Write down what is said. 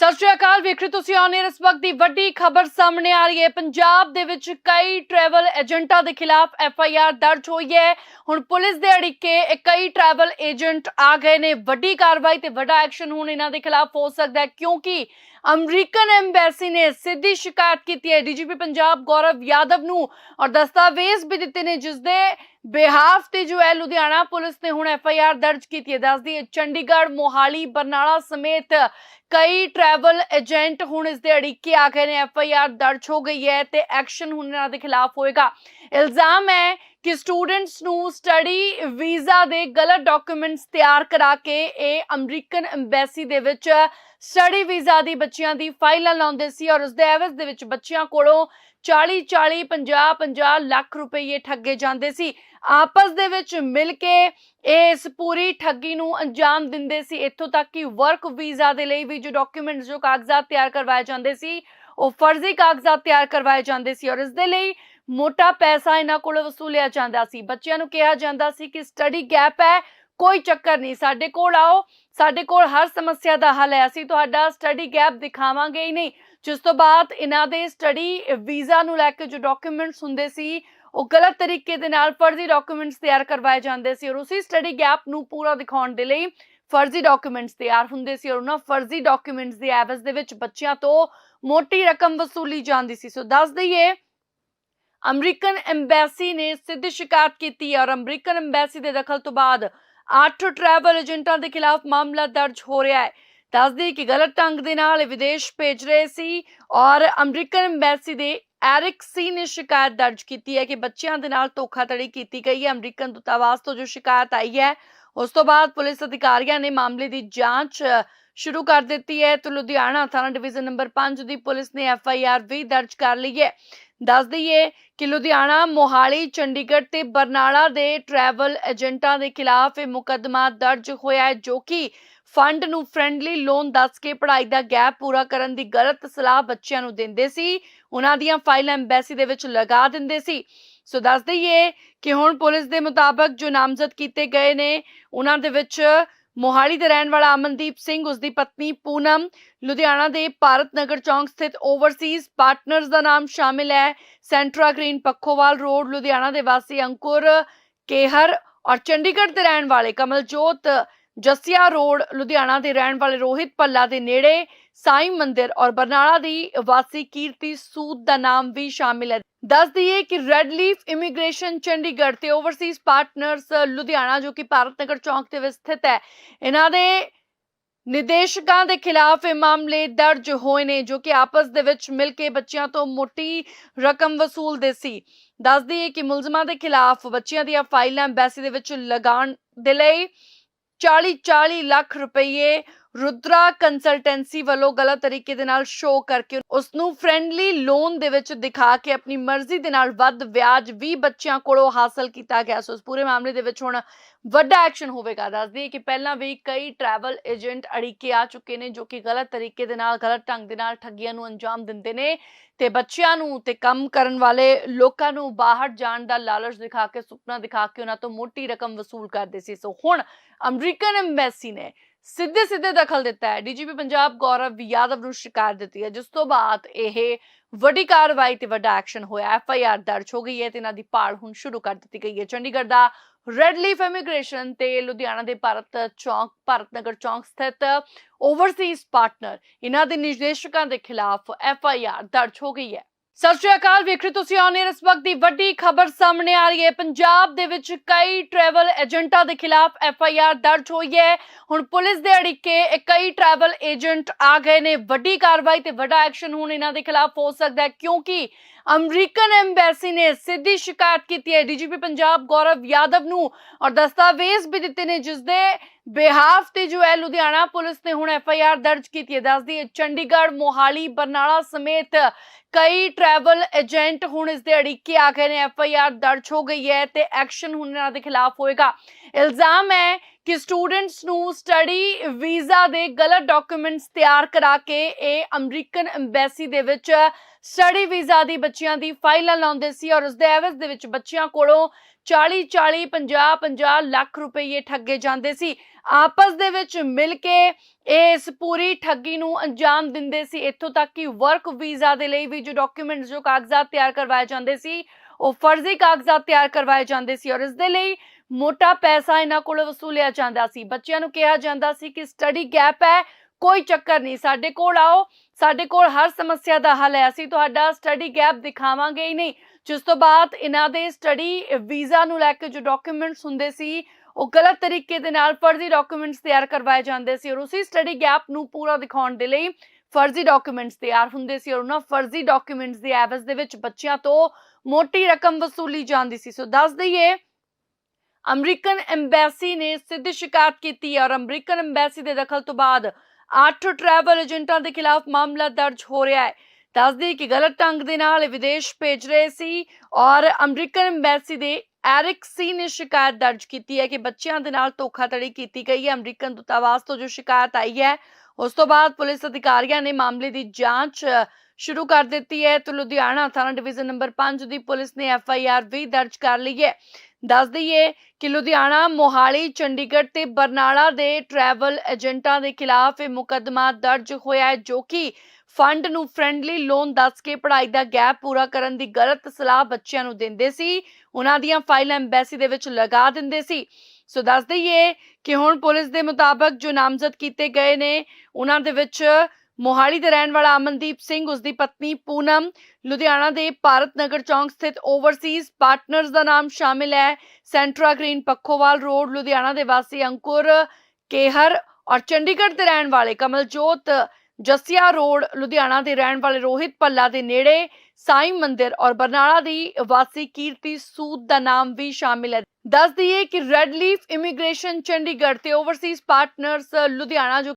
ਸਤਿ ਸ਼੍ਰੀ ਅਕਾਲ, ਵੇਖ ਰਹੇ ਤੁਸੀਂ ਆਨ ਇਸ ਵਕਤ ਦੀ ਵੱਡੀ ਖਬਰ ਸਾਹਮਣੇ ਆ ਰਹੀ ਹੈ। ਪੰਜਾਬ ਦੇ ਵਿੱਚ ਕਈ ਟਰੈਵਲ ਏਜੰਟਾਂ ਦੇ ਖਿਲਾਫ ਐਫ ਆਈ ਆਰ ਦਰਜ ਹੋਈ ਹੈ। ਹੁਣ ਪੁਲਿਸ ਦੇ ਅੜਿੱਕੇ ਕਈ ਟਰੈਵਲ ਏਜੰਟ ਆ ਗਏ ਨੇ। ਵੱਡੀ ਕਾਰਵਾਈ ਤੇ ਵੱਡਾ ਐਕਸ਼ਨ ਹੁਣ ਇਹਨਾਂ ਦੇ ਖਿਲਾਫ ਹੋ ਸਕਦਾ ਹੈ, ਕਿਉਂਕਿ ਅਮਰੀਕਨ ਐਮਬੈਸੀ ਨੇ ਸਿੱਧੀ ਸ਼ਿਕਾਇਤ ਕੀਤੀ ਹੈ। ਡੀਜੀਪੀ ਪੰਜਾਬ ਗੌਰਵ ਯਾਦਵ ਨੂੰ ਔਰ ਦਸਤਾਵੇਜ਼ ਵੀ ਦਿੱਤੇ ਨੇ ਜਿਸ ਦੇ ਬਿਹਾਫ ਤੇ ਜੋ ਹੈ ਲੁਧਿਆਣਾ ਪੁਲਿਸ ਨੇ ਹੁਣ ਐਫ ਆਈ ਆਰ ਦਰਜ ਕੀਤੀ ਹੈ। ਦੱਸਦੀ ਹੈ, ਚੰਡੀਗੜ੍ਹ, ਮੋਹਾਲੀ, ਬਰਨਾਲਾ ਸਮੇਤ ਕਈ ਟਰੈਵਲ ਏਜੰਟ ਹੁਣ ਇਸ ਦੇ ਅੜਿੱਕੇ ਆ ਗਏ ਨੇ। ਐਫ ਆਈ ਆਰ ਦਰਜ ਹੋ ਗਈ ਹੈ ਤੇ ਐਕਸ਼ਨ ਹੁਣ ਇਹਨਾਂ ਦੇ ਖਿਲਾਫ ਹੋਏਗਾ। ਇਲਜ਼ਾਮ ਹੈ ਕਿ ਸਟੂਡੈਂਟਸ ਨੂੰ ਸਟੱਡੀ ਵੀਜ਼ਾ ਦੇ ਗਲਤ ਡਾਕੂਮੈਂਟਸ ਤਿਆਰ ਕਰਾ ਕੇ ਇਹ ਅਮਰੀਕਨ ਐਮਬੈਸੀ ਦੇ ਵਿੱਚ ਸਟੱਡੀ ਵੀਜ਼ਾ ਦੀ ਬੱਚਿਆਂ ਦੀ ਫਾਈਲਾਂ ਲਾਉਂਦੇ ਸੀ ਔਰ ਉਸ ਦੇ ਐਵਜ਼ ਦੇ ਵਿੱਚ ਬੱਚਿਆਂ ਕੋਲੋਂ 40 40 50 50 ਲੱਖ ਰੁਪਏ ਠੱਗੇ ਜਾਂਦੇ ਸੀ। ਆਪਸ ਦੇ ਵਿੱਚ ਮਿਲ ਕੇ ਇਹ ਇਸ ਪੂਰੀ ਠੱਗੀ ਨੂੰ ਅੰਜਾਮ ਦਿੰਦੇ ਸੀ। ਇੱਥੋਂ ਤੱਕ ਕਿ ਵਰਕ ਵੀਜ਼ਾ ਦੇ ਲਈ ਵੀ ਜੋ ਡਾਕੂਮੈਂਟਸ ਜੋ ਕਾਗਜ਼ਾਤ ਤਿਆਰ ਕਰਵਾਏ ਜਾਂਦੇ ਸੀ, ਉਹ ਫਰਜ਼ੀ ਕਾਗਜ਼ਾਤ ਤਿਆਰ ਕਰਵਾਏ ਜਾਂਦੇ ਸੀ ਔਰ ਇਸ ਦੇ ਲਈ ਮੋਟਾ ਪੈਸਾ ਇਹਨਾਂ ਕੋਲੋਂ ਵਸੂਲਿਆ ਜਾਂਦਾ ਸੀ। ਬੱਚਿਆਂ ਨੂੰ ਕਿਹਾ ਜਾਂਦਾ ਸੀ ਕਿ ਸਟੱਡੀ ਗੈਪ ਹੈ, ਕੋਈ ਚੱਕਰ ਨਹੀਂ, ਸਾਡੇ ਕੋਲ ਆਓ, ਸਾਡੇ ਕੋਲ ਹਰ ਸਮੱਸਿਆ ਦਾ ਹੱਲ ਹੈ, ਅਸੀਂ ਤੁਹਾਡਾ ਸਟੱਡੀ ਗੈਪ ਦਿਖਾਵਾਂਗੇ ਹੀ ਨਹੀਂ। ਜਿਸ ਤੋਂ ਬਾਅਦ ਇਹਨਾਂ ਦੇ ਸਟੱਡੀ ਵੀਜ਼ਾ ਨੂੰ ਲੈ ਕੇ ਜੋ ਡਾਕੂਮੈਂਟਸ ਹੁੰਦੇ ਸੀ, ਉਹ ਗਲਤ ਤਰੀਕੇ ਦੇ ਨਾਲ ਫਰਜ਼ੀ ਡਾਕੂਮੈਂਟਸ ਤਿਆਰ ਕਰਵਾਏ ਜਾਂਦੇ ਸੀ ਔਰ ਉਸੇ ਸਟੱਡੀ ਗੈਪ ਨੂੰ ਪੂਰਾ ਦਿਖਾਉਣ ਦੇ ਲਈ ਫਰਜ਼ੀ ਡਾਕੂਮੈਂਟਸ ਤਿਆਰ ਹੁੰਦੇ ਸੀ ਔਰ ਉਹਨਾਂ ਫਰਜ਼ੀ ਡਾਕੂਮੈਂਟਸ ਦੇ ਐਵਜ਼ ਦੇ ਵਿੱਚ ਬੱਚਿਆਂ ਤੋਂ ਮੋਟੀ ਰਕਮ ਵਸੂਲੀ ਜਾਂਦੀ ਸੀ। ਸੋ ਦੱਸ ਦਈਏ, ਅਮਰੀਕਨ ਐਮਬੈਸੀ ਨੇ ਸਿੱਧੀ ਸ਼ਿਕਾਇਤ ਕੀਤੀ ਔਰ ਅਮਰੀਕਨ ਐਮਬੈਸੀ ਦੇ ਦਖਲ ਤੋਂ ਬਾਅਦ ਅੱਠ ਟਰੈਵਲ ਏਜੰਟਾਂ ਦੇ ਖਿਲਾਫ ਮਾਮਲਾ ਦਰਜ ਹੋ ਰਿਹਾ ਹੈ। ਦੱਸਦੀ ਕਿ ਗਲਤ ਢੰਗ ਦੇ ਨਾਲ ਵਿਦੇਸ਼ ਭੇਜ ਰਹੇ ਸੀ ਔਰ ਅਮਰੀਕਨ ਐਮਬੈਸੀ ਦੇ ਐਰਿਕ ਸੀ ਨੇ ਸ਼ਿਕਾਇਤ ਦਰਜ ਕੀਤੀ ਹੈ ਕਿ ਬੱਚਿਆਂ ਦੇ ਨਾਲ ਧੋਖਾਧੜੀ ਕੀਤੀ ਗਈ ਹੈ। ਅਮਰੀਕਨ ਦੂਤਾਵਾਸ ਤੋਂ ਜੋ ਸ਼ਿਕਾਇਤ ਆਈ ਹੈ, ਉਸ ਤੋਂ ਬਾਅਦ ਪੁਲਿਸ ਅਧਿਕਾਰੀਆਂ ਨੇ ਮਾਮਲੇ ਦੀ ਜਾਂਚ ਸ਼ੁਰੂ ਕਰ ਦਿੱਤੀ ਹੈ ਤੇ ਲੁਧਿਆਣਾ ਥਾਣਾ ਡਿਵੀਜ਼ਨ ਨੰਬਰ 5 ਦੀ ਪੁਲਿਸ ਨੇ ਐਫ ਆਈ ਆਰ ਵੀ ਦਰਜ ਕਰ ਲਈ ਹੈ। ਦੱਸ ਦਈਏ ਕਿ ਲੁਧਿਆਣਾ, ਮੋਹਾਲੀ, ਚੰਡੀਗੜ੍ਹ ਤੇ ਬਰਨਾਲਾ ਦੇ ਟਰੈਵਲ ਏਜੰਟਾਂ ਦੇ ਖਿਲਾਫ ਇਹ ਮੁਕੱਦਮਾ ਦਰਜ ਹੋਇਆ ਹੈ, ਜੋ ਕਿ ਫੰਡ ਨੂੰ ਫ੍ਰੈਂਡਲੀ ਲੋਨ ਦੱਸ ਕੇ ਪੜ੍ਹਾਈ ਦਾ ਗੈਪ ਪੂਰਾ ਕਰਨ ਦੀ ਗਲਤ ਸਲਾਹ ਬੱਚਿਆਂ ਨੂੰ ਦਿੰਦੇ ਸੀ। ਉਹਨਾਂ ਦੀਆਂ ਫਾਈਲਾਂ ਐਮਬੈਸੀ ਦੇ ਵਿੱਚ ਲਗਾ ਦਿੰਦੇ ਸੀ। ਸੋ ਦੱਸ ਦਈਏ ਕਿ ਹੁਣ ਪੁਲਿਸ ਦੇ ਮੁਤਾਬਕ ਜੋ ਨਾਮਜ਼ਦ ਕੀਤੇ ਗਏ ਨੇ, ਉਹਨਾਂ ਦੇ ਵਿੱਚ ਮੋਹਾਲੀ ਦੇ ਰਹਿਣ ਵਾਲਾ ਅਮਨਦੀਪ ਸਿੰਘ ਉਸ ਦੀ ਪਤਨੀ ਪੂਨਮ ਲੁਧਿਆਣਾ ਦੇ ਭਾਰਤ ਨਗਰ ਚੌਂਕ ਸਥਿਤ ਓਵਰਸੀਜ਼ ਪਾਰਟਨਰਸ ਦਾ ਨਾਮ ਸ਼ਾਮਿਲ ਹੈ। Centra Green Pakhowal road, Ludhiana ਦੇ ਵਾਸੀ ਅੰਕੁਰ ਕੇਹਰ ਔਰ ਚੰਡੀਗੜ੍ਹ ਦੇ ਰਹਿਣ ਵਾਲੇ ਕਮਲਜੋਤ ਜਸੀਆ ਰੋਡ, ਲੁਧਿਆਣਾ ਦੇ ਰਹਿਣ ਵਾਲੇ ਰੋਹਿਤ ਪੱਲਾ ਦੇ ਨੇੜੇ ਸਾਈ ਮੰਦਿਰ ਔਰ ਬਰਨਾਲਾ ਦੀ ਵਾਸੀ ਕੀਰਤੀ ਸੂਦ ਦਾ ਨਾਮ ਵੀ ਸ਼ਾਮਿਲ ਹੈ। ਦੱਸ ਦਈਏ ਕਿ ਰੈਡ ਲੀਫ ਇਮੀਗ੍ਰੇਸ਼ਨ ਚੰਡੀਗੜ੍ਹ ਤੇ ਓਵਰਸੀਜ਼ ਪਾਰਟਨਰਸ ਲੁਧਿਆਣਾ, ਜੋ ਕਿ ਭਾਰਤ ਨਗਰ ਚੌਂਕ ਤੇ ਵਿੱਚ ਹੈ, ਇਹਨਾਂ ਦੇ ਨਿਦੇਸ਼ਕਾਂ ਦੇ ਖਿਲਾਫ ਇਹ ਮਾਮਲੇ ਦਰਜ ਹੋਏ ਨੇ, ਜੋ ਕਿ ਆਪਸ ਦੇ ਵਿੱਚ ਮਿਲ ਕੇ ਬੱਚਿਆਂ ਤੋਂ ਮੋਟੀ ਰਕਮ ਵਸੂਲਦੇ ਸੀ। ਦੱਸ ਦਈਏ ਕਿ ਮੁਲਜ਼ਮਾਂ ਦੇ ਖਿਲਾਫ ਬੱਚਿਆਂ ਦੀਆਂ ਫਾਈਲਾਂ ਐਮਬੈਸੀ ਦੇ ਵਿੱਚ ਲਗਾਉਣ ਦੇ ਲਈ 40 40 ਲੱਖ ਰੁਪਏ ਰੁਦਰਾ ਕੰਸਲਟੈਂਸੀ ਵੱਲੋਂ ਗਲਤ ਤਰੀਕੇ ਦੇ ਨਾਲ ਸ਼ੋਅ ਕਰਕੇ ਉਸ ਨੂੰ ਫ੍ਰੈਂਡਲੀ ਲੋਨ ਦੇ ਵਿੱਚ ਦਿਖਾ ਕੇ ਆਪਣੀ ਮਰਜ਼ੀ ਦੇ ਨਾਲ ਵੱਧ ਵਿਆਜ ਵੀ ਬੱਚਿਆਂ ਕੋਲੋਂ ਹਾਸਲ ਕੀਤਾ ਗਿਆ। ਸੋ ਇਸ ਪੂਰੇ ਮਾਮਲੇ ਦੇ ਵਿੱਚ ਹੁਣ ਵੱਡਾ ਐਕਸ਼ਨ ਹੋਵੇਗਾ। ਦੱਸਦੀ ਹੈ ਕਿ ਪਹਿਲਾਂ ਵੀ ਕਈ ਟਰੈਵਲ ਏਜੰਟ ਅੜਿੱਕੇ ਆ ਚੁੱਕੇ ਨੇ ਜੋ ਕਿ ਗਲਤ ਤਰੀਕੇ ਦੇ ਨਾਲ, ਗਲਤ ਢੰਗ ਦੇ ਨਾਲ ਠੱਗੀਆਂ ਨੂੰ ਅੰਜਾਮ ਦਿੰਦੇ ਨੇ ਤੇ ਬੱਚਿਆਂ ਨੂੰ ਤੇ ਕੰਮ ਕਰਨ ਵਾਲੇ ਲੋਕਾਂ ਨੂੰ ਬਾਹਰ ਜਾਣ ਦਾ ਲਾਲਚ ਦਿਖਾ ਕੇ, ਸੁਪਨਾ ਦਿਖਾ ਕੇ ਉਹਨਾਂ ਤੋਂ ਮੋਟੀ ਰਕਮ ਵਸੂਲ ਕਰਦੇ ਸੀ। ਸੋ ਹੁਣ ਅਮਰੀਕਨ ਐਮਬੈਸੀ ਨੇ ਸਿੱਧੇ ਸਿੱਧੇ ਦਖਲ ਦਿੱਤਾ ਹੈ। ਡੀਜੀਪੀ ਪੰਜਾਬ ਗੌਰਵ ਯਾਦਵ ਨੂੰ ਸ਼ਿਕਾਇਤ ਦਿੱਤੀ ਹੈ। ਜਿਸ ਤੋਂ ਬਾਅਦ ਇਹ ਵੱਡੀ ਕਾਰਵਾਈ ਤੇ ਵੱਡਾ ਐਕਸ਼ਨ ਹੋਇਆ। ਐਫ ਆਈ ਆਰ ਦਰਜ ਹੋ ਗਈ ਹੈ ਤੇ ਇਹਨਾਂ ਦੀ ਭਾਲ ਹੁਣ ਸ਼ੁਰੂ ਕਰ ਦਿੱਤੀ ਗਈ ਹੈ। ਚੰਡੀਗੜ੍ਹ ਦਾ ਰੈਡ ਲੀਫ ਇਮੀਗ੍ਰੇਸ਼ਨ ਤੇ ਲੁਧਿਆਣਾ ਦੇ ਭਾਰਤ ਚੌਂਕ, ਭਾਰਤ ਨਗਰ ਚੌਂਕ ਸਥਿਤ ਓਵਰਸੀਜ਼ ਪਾਰਟਨਰ ਇਹਨਾਂ ਦੇ ਨਿਰਦੇਸ਼ਕਾਂ ਦੇ ਖਿਲਾਫ ਐਫ ਆਈ ਆਰ ਦਰਜ ਹੋ ਗਈ ਹੈ। ਸਤਿ ਸ਼੍ਰੀ ਅਕਾਲ ਵੇਖ ਰਹੇ ਤੁਸੀਂ ਆਨ ਇਸ ਵਕਤ ਦੀ ਵੱਡੀ ਖਬਰ ਸਾਹਮਣੇ ਆ ਰਹੀ ਹੈ। ਪੰਜਾਬ ਦੇ ਵਿੱਚ ਕਈ ਟਰੈਵਲ ਏਜੰਟਾਂ ਦੇ ਖਿਲਾਫ ਐਫ ਆਈ ਆਰ ਦਰਜ ਹੋਈ ਹੈ। ਹੁਣ ਪੁਲਿਸ ਦੇ ਅੜਿੱਕੇ ਕਈ ਟਰੈਵਲ ਏਜੰਟ ਆ ਗਏ ਨੇ। ਵੱਡੀ ਕਾਰਵਾਈ ਤੇ ਵੱਡਾ ਐਕਸ਼ਨ ਹੁਣ ਇਹਨਾਂ ਦੇ ਖਿਲਾਫ ਹੋ ਸਕਦਾ ਹੈ, ਕਿਉਂਕਿ ਅਮਰੀਕਨ ਐਮਬੈਸੀ ਨੇ ਸਿੱਧੀ ਸ਼ਿਕਾਇਤ ਕੀਤੀ ਹੈ। ਡੀਜੀਪੀ ਪੰਜਾਬ ਗੌਰਵ ਯਾਦਵ ਨੂੰ ਔਰ ਦਸਤਾਵੇਜ਼ ਵੀ ਦਿੱਤੇ ਨੇ, ਜਿਸ ਦੇ ਬਿਹਾਫ ਤੇ ਜੋ ਹੈ ਲੁਧਿਆਣਾ ਪੁਲਿਸ ਨੇ ਹੁਣ ਐਫ ਆਈ ਆਰ ਦਰਜ ਕੀਤੀ ਹੈ। ਦੱਸਦੀ ਹੈ, ਚੰਡੀਗੜ੍ਹ, ਮੋਹਾਲੀ, ਬਰਨਾਲਾ ਸਮੇਤ ਕਈ ਟਰੈਵਲ ਏਜੰਟ ਹੁਣ ਇਸ ਦੇ ਅੜਿੱਕੇ ਆ ਗਏ ਨੇ ਐਫ ਆਈ ਆਰ ਦਰਜ ਹੋ ਗਈ ਹੈ ਤੇ ਐਕਸ਼ਨ ਹੁਣ ਇਹਨਾਂ ਦੇ ਖਿਲਾਫ ਹੋਏਗਾ। ਇਲਜ਼ਾਮ ਹੈ ਕਿ ਸਟੂਡੈਂਟਸ ਨੂੰ ਸਟੱਡੀ ਵੀਜ਼ਾ ਦੇ ਗਲਤ ਡਾਕੂਮੈਂਟਸ ਤਿਆਰ ਕਰਾ ਕੇ ਇਹ ਅਮਰੀਕਨ ਐਮਬੈਸੀ ਦੇ ਵਿੱਚ ਸਟੱਡੀ ਵੀਜ਼ਾ ਦੀ ਬੱਚਿਆਂ ਦੀ ਫਾਈਲਾਂ ਲਾਉਂਦੇ ਸੀ ਔਰ ਉਸ ਦੇ ਐਵਜ਼ ਦੇ ਵਿੱਚ ਬੱਚਿਆਂ ਕੋਲੋਂ 40 40 50 50 ਲੱਖ ਰੁਪਏ ਠੱਗੇ ਜਾਂਦੇ ਸੀ। ਆਪਸ ਦੇ ਵਿੱਚ ਮਿਲ ਕੇ ਇਹ ਇਸ ਪੂਰੀ ਠੱਗੀ ਨੂੰ ਅੰਜਾਮ ਦਿੰਦੇ ਸੀ। ਇੱਥੋਂ ਤੱਕ ਕਿ ਵਰਕ ਵੀਜ਼ਾ ਦੇ ਲਈ ਵੀ ਜੋ ਡਾਕੂਮੈਂਟਸ, ਜੋ ਕਾਗਜ਼ਾਤ ਤਿਆਰ ਕਰਵਾਏ ਜਾਂਦੇ ਸੀ, ਉਹ ਫਰਜ਼ੀ ਕਾਗਜ਼ਾਤ ਤਿਆਰ ਕਰਵਾਏ ਜਾਂਦੇ ਸੀ ਔਰ ਇਸ ਦੇ ਲਈ ਮੋਟਾ ਪੈਸਾ ਇਹਨਾਂ ਕੋਲੋਂ ਵਸੂਲਿਆ ਜਾਂਦਾ ਸੀ। ਬੱਚਿਆਂ ਨੂੰ ਕਿਹਾ ਜਾਂਦਾ ਸੀ ਕਿ ਸਟੱਡੀ ਗੈਪ ਹੈ, ਕੋਈ ਚੱਕਰ ਨਹੀਂ। ਸਾਡੇ ਕੋਲ ਆਓ, ਸਾਡੇ ਕੋਲ ਹਰ ਸਮੱਸਿਆ ਦਾ ਹੱਲ ਹੈ। ਅਸੀਂ ਤੁਹਾਡਾ ਸਟੱਡੀ ਗੈਪ ਦਿਖਾਵਾਂਗੇ ਹੀ ਨਹੀਂ। ਜਿਸ ਤੋਂ ਬਾਅਦ ਇਹਨਾਂ ਦੇ ਸਟੱਡੀ ਵੀਜ਼ਾ ਨੂੰ ਲੈ ਕੇ ਜੋ ਡਾਕੂਮੈਂਟਸ ਹੁੰਦੇ ਸੀ, ਉਹ ਗਲਤ ਤਰੀਕੇ ਦੇ ਨਾਲ ਫਰਜ਼ੀ ਡਾਕੂਮੈਂਟਸ ਤਿਆਰ ਕਰਵਾਏ ਜਾਂਦੇ ਸੀ ਔਰ ਉਸੇ ਸਟੱਡੀ ਗੈਪ ਨੂੰ ਪੂਰਾ ਦਿਖਾਉਣ ਦੇ ਲਈ ਫਰਜ਼ੀ ਡਾਕੂਮੈਂਟਸ ਤਿਆਰ ਹੁੰਦੇ ਸੀ ਔਰ ਉਹਨਾਂ ਫਰਜ਼ੀ ਡਾਕੂਮੈਂਟਸ ਦੇ ਐਵਜ਼ ਦੇ ਵਿੱਚ ਬੱਚਿਆਂ ਤੋਂ ਮੋਟੀ ਰਕਮ ਵਸੂਲੀ ਜਾਂਦੀ ਸੀ। ਸੋ ਦੱਸ ਦਈਏ ਅਮਰੀਕਨ ਐਮਬੈਸੀ ਨੇ ਸਿੱਧੀ ਸ਼ਿਕਾਇਤ ਕੀਤੀ ਹੈ ਔਰ ਅਮਰੀਕਨ ਐਮਬੈਸੀ ਦੇ ਦਖਲ ਤੋਂ ਬਾਅਦ ਅੱਠ ਟਰੈਵਲ ਏਜੰਟਾਂ ਦੇ ਖਿਲਾਫ ਮਾਮਲਾ ਦਰਜ ਹੋ ਰਿਹਾ ਹੈ। ਦੱਸਦੀ ਕਿ ਗਲਤ ਢੰਗ ਦੇ ਨਾਲ ਵਿਦੇਸ਼ ਭੇਜ ਰਹੇ ਸੀ ਔਰ ਅਮਰੀਕਨ ਐਮਬੈਸੀ ਦੇ ਐਰਿਕ ਸੀ ਨੇ ਸ਼ਿਕਾਇਤ ਦਰਜ ਕੀਤੀ ਹੈ ਕਿ ਬੱਚਿਆਂ ਦੇ ਨਾਲ ਧੋਖਾਧੜੀ ਕੀਤੀ ਗਈ ਹੈ। ਅਮਰੀਕਨ ਦੂਤਾਵਾਸ ਤੋਂ ਜੋ ਸ਼ਿਕਾਇਤ ਆਈ ਹੈ, ਉਸ ਤੋਂ ਬਾਅਦ ਪੁਲਿਸ ਅਧਿਕਾਰੀਆਂ ਨੇ ਮਾਮਲੇ ਦੀ ਜਾਂਚ ਸ਼ੁਰੂ ਕਰ ਦਿੱਤੀ ਹੈ ਤੇ ਲੁਧਿਆਣਾ ਥਾਣਾ ਡਿਵੀਜ਼ਨ ਨੰਬਰ 5 ਦੀ ਪੁਲਿਸ ਨੇ ਐਫ ਆਈ ਆਰ ਵੀ ਦਰਜ ਕਰ ਲਈ ਹੈ। ਦੱਸ ਦਈਏ ਕਿ ਲੁਧਿਆਣਾ, ਮੋਹਾਲੀ, ਚੰਡੀਗੜ੍ਹ ਤੇ ਬਰਨਾਲਾ ਦੇ ਟਰੈਵਲ ਏਜੰਟਾਂ ਦੇ ਖਿਲਾਫ ਇਹ ਮੁਕੱਦਮਾ ਦਰਜ ਹੋਇਆ ਹੈ, ਜੋ ਕਿ ਫੰਡ ਨੂੰ ਫ੍ਰੈਂਡਲੀ ਲੋਨ ਦੱਸ ਕੇ ਪੜ੍ਹਾਈ ਦਾ ਗੈਪ ਪੂਰਾ ਕਰਨ ਦੀ ਗਲਤ ਸਲਾਹ ਬੱਚਿਆਂ ਨੂੰ ਦਿੰਦੇ ਸੀ। ਉਹਨਾਂ ਦੀਆਂ ਫਾਈਲਾਂ ਐਮਬੈਸੀ ਦੇ ਵਿੱਚ ਲਗਾ ਦਿੰਦੇ ਸੀ। ਸੋ ਦੱਸ ਦਈਏ ਕਿ ਹੁਣ ਪੁਲਿਸ ਦੇ ਮੁਤਾਬਕ ਜੋ ਨਾਮਜ਼ਦ ਕੀਤੇ ਗਏ ਨੇ, ਉਹਨਾਂ ਦੇ ਵਿੱਚ ਮੋਹਾਲੀ ਦੇ ਰਹਿਣ ਵਾਲਾ ਅਮਨਦੀਪ ਸਿੰਘ ਉਸ ਦੀ ਪਤਨੀ ਪੂਨਮ, ਲੁਧਿਆਣਾ ਦੇ ਭਾਰਤ ਨਗਰ ਚੌਂਕ ਸਥਿਤ ਓਵਰਸੀਜ਼ ਪਾਰਟਨਰਸ ਦਾ ਨਾਮ ਸ਼ਾਮਿਲ ਹੈ। Centra Green Pakhowal road, Ludhiana ਦੇ ਵਾਸੀ ਅੰਕੁਰ ਕੇਹਰ ਔਰ ਚੰਡੀਗੜ੍ਹ ਦੇ ਰਹਿਣ ਵਾਲੇ ਕਮਲਜੋਤ ਜਸੀਆ ਰੋਡ, ਲੁਧਿਆਣਾ ਦੇ ਰਹਿਣ ਵਾਲੇ ਰੋਹਿਤ ਪੱਲਾ ਦੇ ਨੇੜੇ ਸਾਈਂ ਮੰਦਿਰ ਔਰ ਬਰਨਾਲਾ ਦੀ ਵਾਸੀ ਕੀਰਤੀ ਸੂਦ ਦਾ ਨਾਮ ਵੀ ਸ਼ਾਮਿਲ ਹੈ। ਦੱਸ ਦਈਏ ਕਿ ਰੈੱਡ ਲੀਫ ਇਮੀਗ੍ਰੇਸ਼ਨ ਚੰਡੀਗੜ੍ਹ ਤੇ ਓਵਰਸੀਜ਼ ਪਾਰਟਨਰਸ ਲੁਧਿਆਣਾ ਜੋ